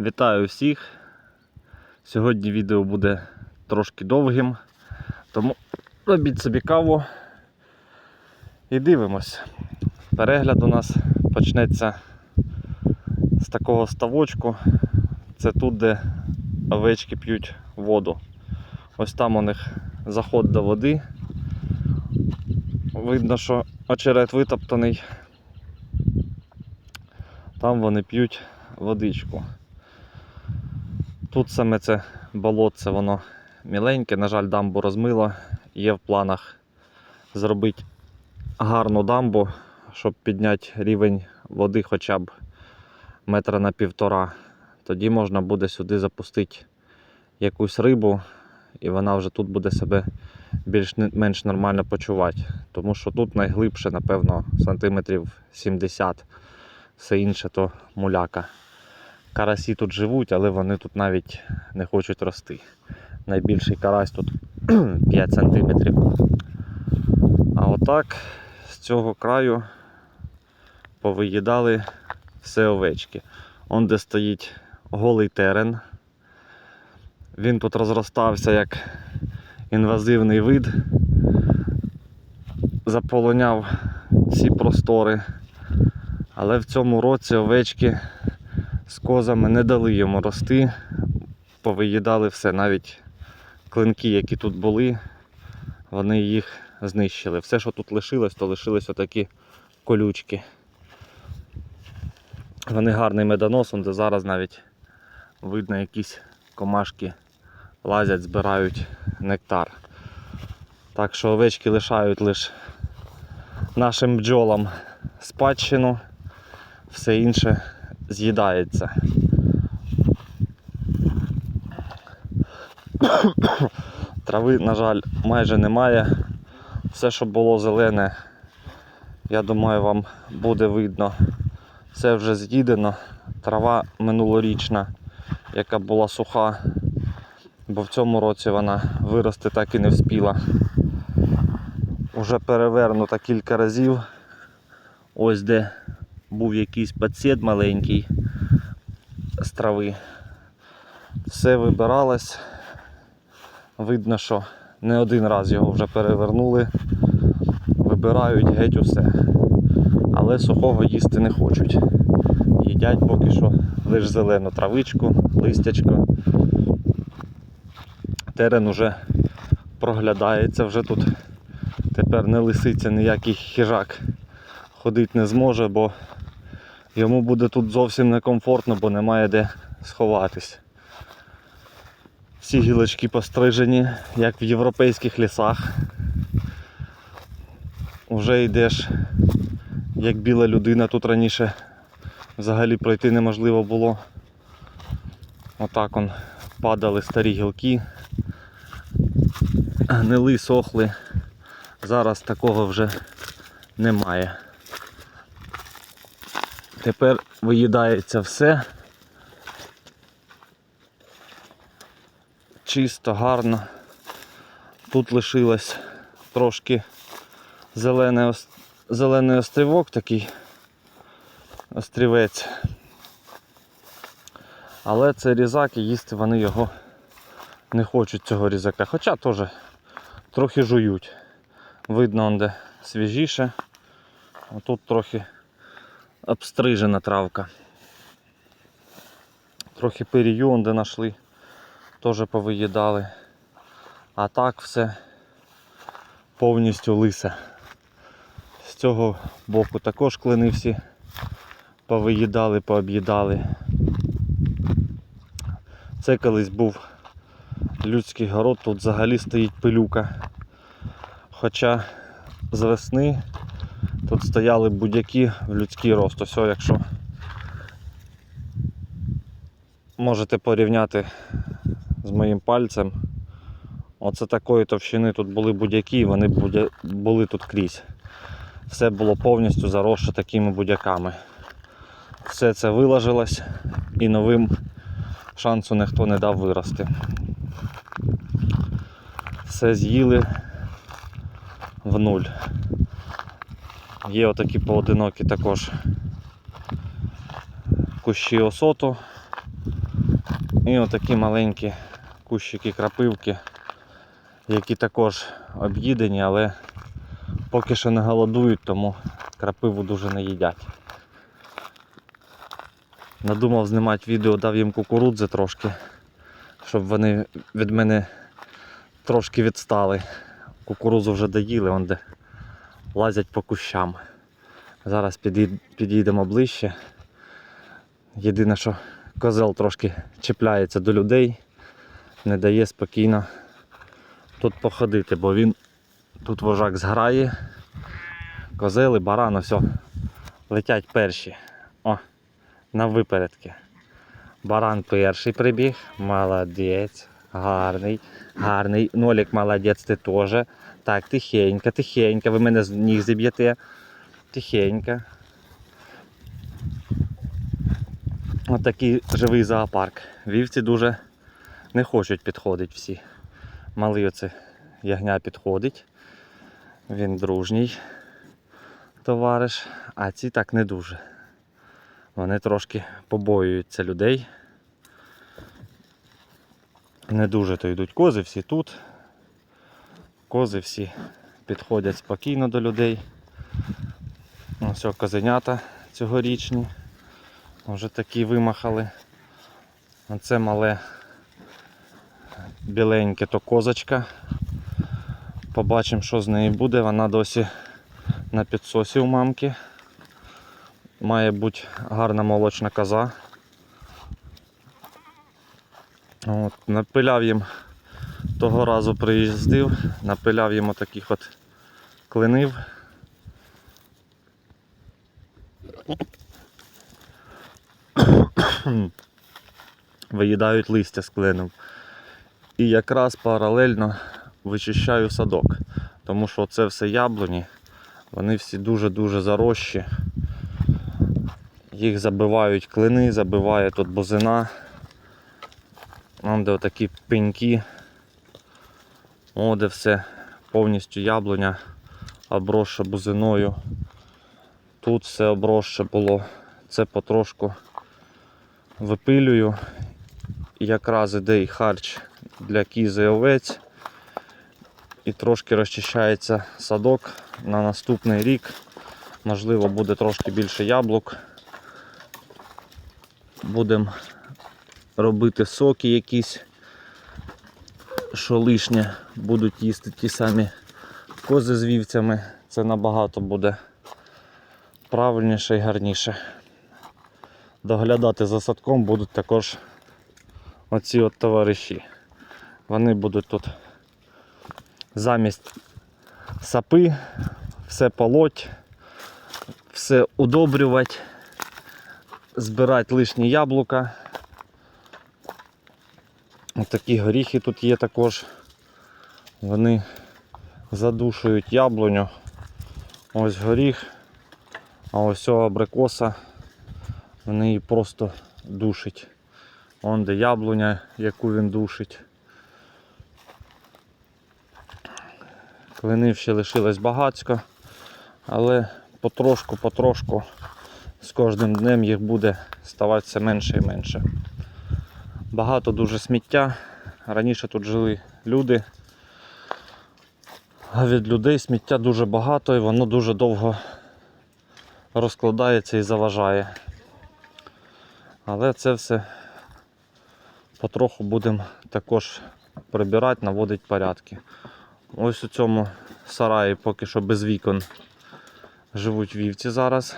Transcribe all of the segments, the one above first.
Вітаю всіх. Сьогодні відео буде трошки довгим, тому робіть собі каву і дивимось. Перегляд у нас почнеться з такого ставочку. Це тут, де овечки п'ють воду. Ось там у них заход до води. Видно, що очерет витоптаний. Там вони п'ють водичку. Тут саме це болотце, воно міленьке, на жаль, дамбу розмило. Є в планах зробити гарну дамбу, щоб підняти рівень води хоча б метра на півтора. Тоді можна буде сюди запустити якусь рибу, і вона вже тут буде себе більш-менш нормально почувати. Тому що тут найглибше, напевно, сантиметрів 70. Все інше то муляка. Карасі тут живуть, але вони тут навіть не хочуть рости. Найбільший карась тут 5 см. А отак з цього краю повиїдали все овечки. Он де стоїть голий терен. Він тут розростався як інвазивний вид, заполоняв всі простори. Але в цьому році овечки з козами не дали йому рости, повиїдали все, навіть клинки, які тут були, вони їх знищили. Все, що тут лишилось, то лишились отакі колючки. Вони гарний медоносом, де зараз навіть видно якісь комашки лазять, збирають нектар. Так що овечки лишають лише нашим бджолам спадщину, все інше з'їдається. Трави, на жаль, майже немає. Все, що було зелене, я думаю, вам буде видно. Все вже з'їдено. Трава минулорічна, яка була суха, бо в цьому році вона вирости так і не вспіла. Уже перевернута кілька разів. Ось де був якийсь підсід маленький з трави. Все вибиралось. Видно, що не один раз його вже перевернули. Вибирають геть усе. Але сухого їсти не хочуть. Їдять поки що лише зелену травичку, листячко. Терен уже проглядається, вже тут тепер не лиситься ніякий хижак ходити не зможе, бо йому буде тут зовсім некомфортно, бо немає де сховатись. Всі гілочки пострижені, як в європейських лісах. Уже йдеш, як біла людина, тут раніше взагалі пройти неможливо було. Отак он падали старі гілки, гнили, сохли. Зараз такого вже немає. Тепер виїдається все. Чисто, гарно. Тут лишилось трошки зелений, зелений острівок такий острівець. Але це різак і їсти вони його не хочуть цього різака. Хоча теж трохи жують. Видно, он де свіжіше. А тут трохи обстрижена травка. Трохи пирію, де знайшли, теж повиїдали. А так все повністю лисе. З цього боку також клини всі повиїдали, пооб'їдали. Це колись був людський город, тут взагалі стоїть пилюка. Хоча з весни тут стояли будь-які в людський рост. Ось, якщо можете порівняти з моїм пальцем. Оце такої товщини тут були будь-які, вони були тут крізь. Все було повністю заросше такими будяками. Все це виложилось і новим шансу ніхто не дав вирости. Все з'їли в нуль. Є отакі поодинокі також кущі осоту. І отакі маленькі кущики крапивки, які також об'їдені, але поки що не голодують, тому крапиву дуже не їдять. Надумав знімати відео, дав їм кукурудзи трошки, щоб вони від мене трошки відстали. Кукурудзу вже доїли, он де лазять по кущам. Зараз під'їдемо ближче. Єдине, що козел трошки чіпляється до людей, не дає спокійно тут походити, бо він тут вожак зграє. Козели, баран, все, летять перші. О, на випередки. Баран перший прибіг. Молодець. Гарний, гарний. Нолік молодець, ти теж. Так, тихенько, тихенько. Ви мене з ніг зіб'єте. Тихенько. Отакий живий зоопарк. Вівці дуже не хочуть підходити всі. Малий оце ягня підходить. Він дружній товариш, а ці так не дуже. Вони трошки побоюються людей. Не дуже то йдуть кози, всі тут. Кози всі підходять спокійно до людей. Ось о, козенята цьогорічні. Вже такі вимахали. Оце мале біленьке то козочка. Побачимо, що з нею буде. Вона досі на підсосі у мамки. Має бути гарна молочна коза. От, напиляв їм того разу приїздив, напиляв їм отаких от клинив. Виїдають листя з клинів. І якраз паралельно вичищаю садок, тому що це все яблуні, вони всі дуже-дуже зарощі. Їх забивають клини, забиває тут бузина. Там де отакі пеньки. О, де все повністю яблуня обросше бузиною. Тут все обросше було. Це потрошку випилюю. Якраз іде і харч для кізи овець. І трошки розчищається садок на наступний рік. Можливо, буде трошки більше яблук. Будемо робити соки якісь, що лишнє будуть їсти ті самі кози з вівцями. Це набагато буде правильніше і гарніше. Доглядати за садком будуть також оці от товариші. Вони будуть тут замість сапи, все полоть, все удобрювати, збирати лишні яблука. Ось такі горіхи тут є також. Вони задушують яблуню. Ось горіх, а ось цього абрикоса. Вони її просто душать. Вон де яблуня, яку він душить. Клинив ще лишилось багацько, але потрошку-потрошку з кожним днем їх буде ставати все менше і менше. Багато дуже сміття. Раніше тут жили люди. А від людей сміття дуже багато і воно дуже довго розкладається і заважає. Але це все потроху будемо також прибирати, наводити порядки. Ось у цьому сараї поки що без вікон живуть вівці зараз.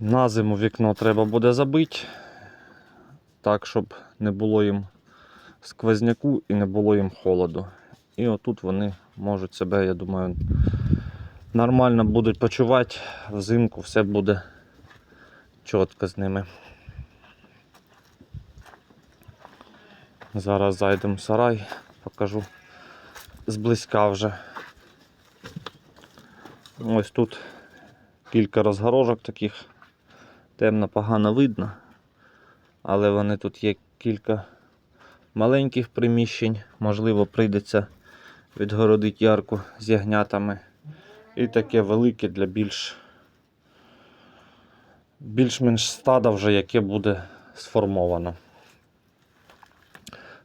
На зиму вікно треба буде забити, так, щоб не було їм сквозняку і не було їм холоду. І отут вони можуть себе, я думаю, нормально будуть почувати, взимку все буде чітко з ними. Зараз зайдемо в сарай, покажу зблизька вже. Ось тут кілька розгорожок таких. Темно погано видно, але вони тут є кілька маленьких приміщень, можливо, прийдеться відгородити ярку з ягнятами. І таке велике для більш більш-менш стада вже яке буде сформовано.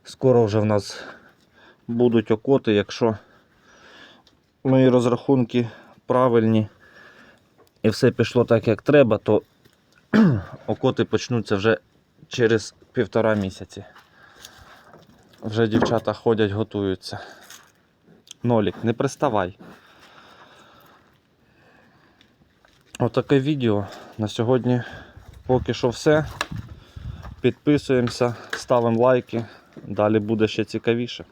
Скоро вже в нас будуть окоти, якщо мої розрахунки правильні і все пішло так, як треба, то окоти почнуться вже через півтора місяці. Вже дівчата ходять, готуються. Нолік, не приставай. Отаке відео. На сьогодні поки що все. Підписуємося, ставимо лайки. Далі буде ще цікавіше.